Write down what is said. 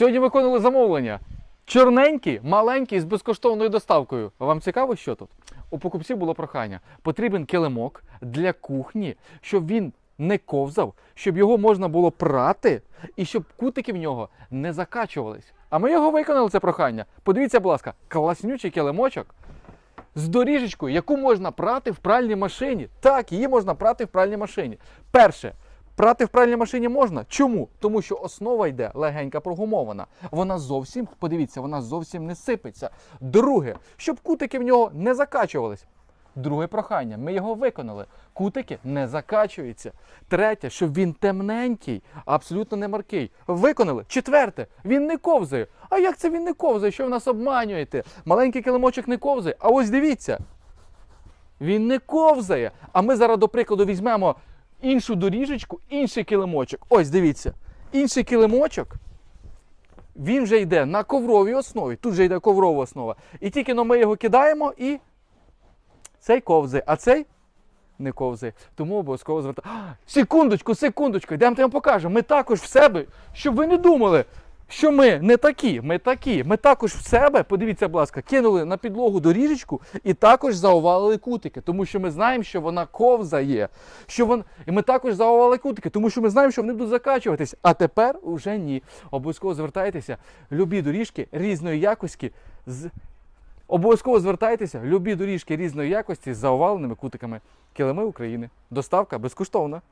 Сьогодні виконали замовлення. Чорненький, маленький з безкоштовною доставкою. Вам цікаво, що тут? У покупців було прохання. Потрібен килимок для кухні, щоб він не ковзав, щоб його можна було прати і щоб кутики в нього не закачувались. А ми його виконали це прохання. Подивіться, будь ласка, класнючий килимочок з доріжечкою, яку можна прати в пральній машині. Так, її можна прати в пральній машині. Перше, прати в пральній машині можна. Чому? Тому що основа йде легенька прогумована. Вона зовсім, подивіться, вона зовсім не сипеться. Друге, щоб кутики в нього не закачувались. Друге прохання, ми його виконали. Кутики не закачуються. Третє, щоб він темненький, абсолютно не маркий. Виконали. Четверте, він не ковзає. А як це він не ковзає? Що ви нас обманюєте? Маленький килимочок не ковзає. А ось дивіться. Він не ковзає. А ми зараз, до прикладу, візьмемо іншу доріжечку, інший килимочок. Ось дивіться. Інший килимочок. Він вже йде на ковровій основі. Тут вже йде коврова основа. І тільки ми його кидаємо і цей ковзає, а цей не ковзає. Тому обов'язково звертати. Секундочку, секундочку, йдемо я вам покажемо. Ми також в себе, щоб ви не думали, що ми не такі, ми такі. Ми також в себе, подивіться, будь ласка, кинули на підлогу доріжечку і також заовалили кутики, тому що ми знаємо, що вона ковзає. Що вон... І ми також заовали кутики, тому що ми знаємо, що вони будуть закачуватись. А тепер уже ні. Обов'язково звертайтеся. Любі доріжки різної якості з Обов'язково звертайтеся, любі доріжки різної якості з заоваленими кутиками. Килими України. Доставка безкоштовна.